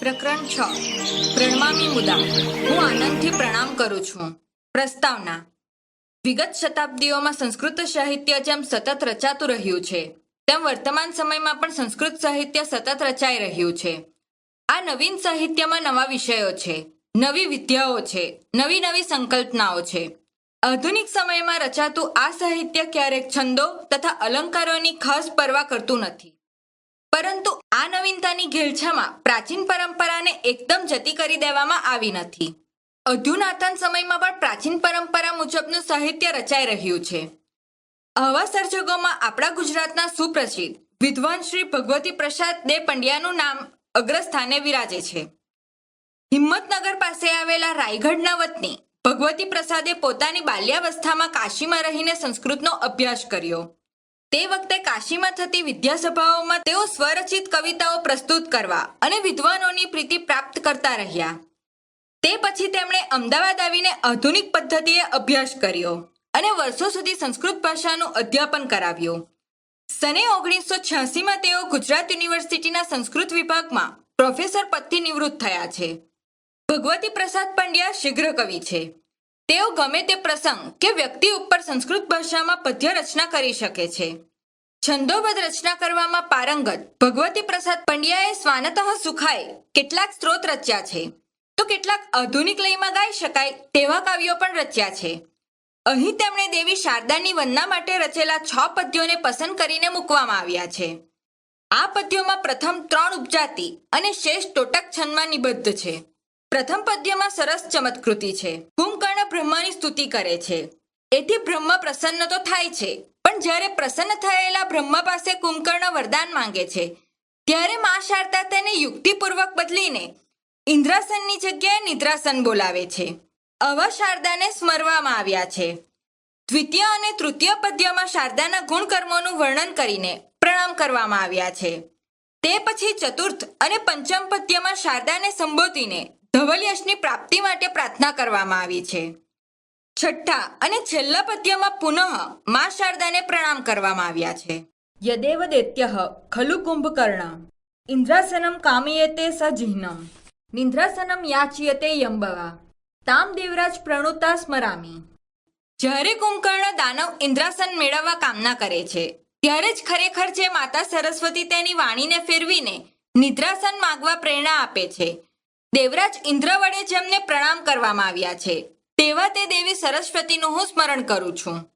પ્રકરણ છ. પ્રણમામી મુદા હું આનંદથી પ્રણામ કરું છું. પ્રસ્તાવના. વિગત શતાબ્દીઓમાં સંસ્કૃત સાહિત્ય જેમ સતત રચાતું રહ્યું છે, તેમ વર્તમાન સમયમાં પણ સંસ્કૃત સાહિત્ય સતત રચાઈ રહ્યું છે. આ નવીન સાહિત્યમાં નવા વિષયો છે, નવી વિદ્યાઓ છે, નવી નવી સંકલ્પનાઓ છે. આધુનિક સમયમાં રચાતું આ સાહિત્ય ક્યારેક છંદો તથા અલંકારોની ખાસ પરવા કરતું નથી. પરંતુ આ નવીનતાની ઘેલછામાં પ્રાચીન પરંપરાને એકદમ જતી કરી દેવામાં આવી નથી. અધુનાતન સમયમાં પણ પ્રાચીન પરંપરા મુજબનું સાહિત્ય રચાઈ રહ્યું છે. આવા સર્જકોમાં આપણા ગુજરાતના સુપ્રસિદ્ધ વિદ્વાન શ્રી ભગવતી પ્રસાદ દે પંડ્યાનું નામ અગ્રસ્થાને વિરાજે છે. હિંમતનગર પાસે આવેલા રાયગઢના વતની ભગવતી પ્રસાદે પોતાની બાલ્યાવસ્થામાં કાશીમાં રહીને સંસ્કૃતનો અભ્યાસ કર્યો. તે વખતે કાશીમાં થતી વિદ્યાસભાઓમાં તેઓ સ્વરચિત કવિતાઓ પ્રસ્તુત કરવા અને વિદ્વાનોની પ્રીતિ પ્રાપ્ત કરતા રહ્યા. તે પછી તેમણે અમદાવાદ આવીને આધુનિક પદ્ધતિએ અભ્યાસ કર્યો અને વર્ષો સુધી સંસ્કૃત ભાષાનું અધ્યાપન કરાવ્યું. સને ઓગણીસો છ્યાસીમાં તેઓ ગુજરાત યુનિવર્સિટીના સંસ્કૃત વિભાગમાં પ્રોફેસર પદથી નિવૃત્ત થયા છે. ભગવતી પ્રસાદ પંડ્યા શીઘ્ર કવિ છે. તેઓ ગમે તે પ્રસંગ કે વ્યક્તિ ઉપર સંસ્કૃત ભાષામાં પદ્ય રચના કરી શકે છે. છંદોબદ્ધ રચના કરવામાં પારંગત ભગવતી પ્રસાદ પંડ્યાએ સ્વાનતઃ સુખાય કેટલાક સ્ત્રોત રચ્યા છે. તો કેટલાક આધુનિક લયમાં ગાઈ શકાય તેવા કાવ્યો પણ રચ્યા છે. અહીં તેમણે દેવી શારદાની વંદના માટે રચેલા છ પદ્યોને પસંદ કરીને મૂકવામાં આવ્યા છે. આ પદ્યોમાં પ્રથમ ત્રણ ઉપજાતિ અને શેષ ટોટક છંદમાં નિબદ્ધ છે. પ્રથમ પદ્યમાં સરસ ચમત્કૃતિ છે. કુંભકર્ણ બ્રહ્માની સ્તુતિ કરે છે. એથી બ્રહ્મ પ્રસન્ન તો થાય છે. પણ જ્યારે પ્રસન્ન થયેલા બ્રહ્મા પાસે કુંભકર્ણ વરદાન માંગે છે, ત્યારે મા શારદા તેને યુક્તિપૂર્વક બદલીને ઇન્દ્રાસનની જગ્યાએ નિદ્રાસન બોલાવે છે. આવા શારદાને સ્મરવામાં આવ્યા છે. દ્વિતીય અને તૃતીય પદ્યમાં શારદાના ગુણકર્મોનું વર્ણન કરીને પ્રણામ કરવામાં આવ્યા છે. તે પછી ચતુર્થ અને પંચમ પદ્યમાં શારદાને સંબોધીને ધવલ યશની પ્રાપ્તિ માટે પ્રાર્થના કરવામાં આવી છે. છઠ્ઠા અને છેલ્લા પદ્યમાં પુનઃ મા શારદાને પ્રણામ કરવામાં આવ્યા છે. યદેવ દૈત્ય ખલુ કુંભકર્ણ ઇન્દ્રાસનમ કામયતે સજિહ્નમ નિંદ્રાસનમ યાચયતે યંબવા તામ દેવરાજ પ્રણુતા સ્મરામી. જ્યારે કુંભકર્ણ દાનવ ઇન્દ્રાસન મેળવવા કામના કરે છે ત્યારે જ ખરેખર જે માતા સરસ્વતી તેની વાણીને ફેરવીને નિદ્રાસન માગવા પ્રેરણા આપે છે. દેવરાજ ઇન્દ્ર વડે જેમને પ્રણામ કરવામાં આવ્યા છે. તેવા તે દેવી સરસ્વતીનું હું સ્મરણ કરું છું.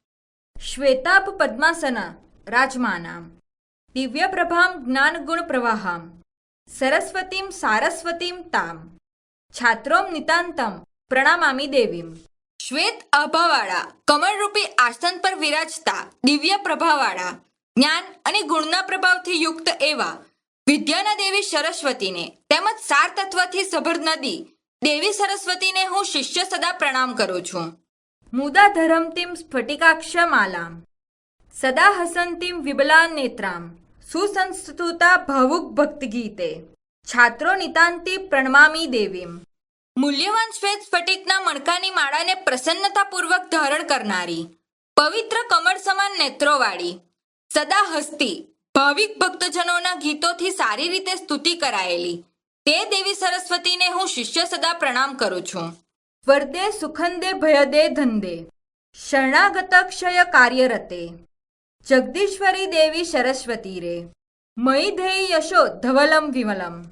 શ્વેતાભ પદ્માસના, રાજમાનામ. દિવ્ય પ્રભામ જ્ઞાન ગુણ પ્રવાહામ. સરસ્વતીમ સારસ્વતીમ તામ. છાત્રોમ નિતાંતમ. પ્રણામામી દેવીમ. શ્વેત આભાવાળા, કમળરૂપી આસન પર વિરાજતા, દિવ્ય પ્રભાવાળા, જ્ઞાન અને ગુણના પ્રભાવથી યુક્ત એવા વિદ્યાના દેવી સરસ્વતીને, તેમજ સાર તત્વથી સભર નદી, દેવી સરસ્વતીને હું શિષ્ય સદા પ્રણામ કરું છું. મુદા ધરમતીમ સ્ફટિકાક્ષમાલામ, સદા હસંતીમ વિબલા નેત્રામ સુસંસ્તુતા ભાવુક ભક્તિ ગીતે છાત્રો નિતાંતિ પ્રણમામી દેવીમ. મૂલ્યવાન શ્વેત સ્ફટિકના મણકાની માળાને પ્રસન્નતાપૂર્વક ધારણ કરનારી, પવિત્ર કમળ સમાન નેત્રોવાળી, સદા હસતી ભાવિક ભક્તજનોના ગીતોથી સારી રીતે સ્તુતિ કરાયેલી. તે દેવી સરસ્વતીને હું શિષ્ય સદા પ્રણામ કરું છું. વર્દે સુખંદે ભયદે ધંદે. શરણાગત ક્ષય કાર્યરતે. જગદીશ્વરી દેવી સરસ્વતી રે. મયી ધેય યશો ધવલમ વિમલમ.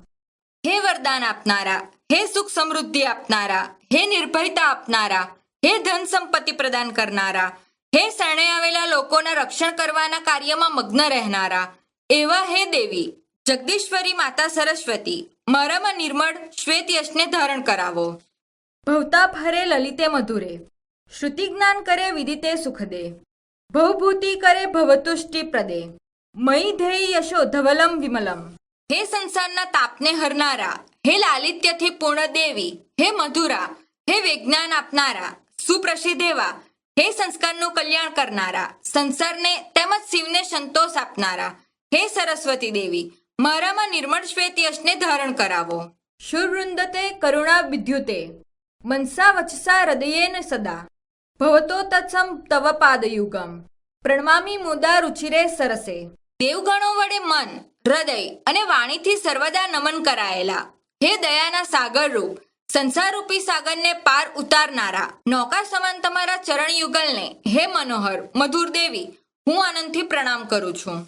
હે વરદાન આપનારા હે સુખ સમૃદ્ધિ આપનારા હે નિર્ભયતા આપનારા હે ધન સંપત્તિ પ્રદાન કરનારા હે શરણે આવેલા લોકોના રક્ષણ કરવાના કાર્યમાં મગ્ન રહેનારા. એવા હે દેવી, જગદીશ્વરી માતા સરસ્વતી મારામાં નિર્મળ શ્વેત યશને ધારણ કરાવો. ભવતા ભરે લલિતે મધુરે, શ્રુતિ જ્ઞાન કરે વિદિતે સુખદે. ભવભૂતિ કરે ભવતુષ્ટિ પ્રદે. મયી ધેય યશો ધવલમ વિમલમ. હે સંસારના તાપને હરનારા, હે લાલિત્યથી પૂર્ણ દેવી, હે મધુરા, હે વિજ્ઞાન આપનારા, સુપ્રસિદ્ધ એવા હે સંસ્કારનું કલ્યાણ કરનારા સંસારને તેમજ શિવને સંતોષ આપનારા હે સરસ્વતી દેવી મારામાં નિર્મળ શ્વેત યશને ધારણ કરાવો. શુરવૃંદતે કરુણા વિદ્યુતે મનસા વચસા હૃદયેન સદા ભવતો તત્સમ તવ પાદયુગમ પ્રણમામી મુદા રુચિરે સરસે. દેવગણો વડે મન હૃદય અને વાણીથી સર્વદા નમન કરાયેલા હે દયાના સાગર રૂપ સંસારરૂપી સાગરને પાર ઉતારનારા. નૌકા સમાન તમારા ચરણ યુગલને હે મનોહર, મધુર દેવી, હું આનંદથી પ્રણામ કરું છું.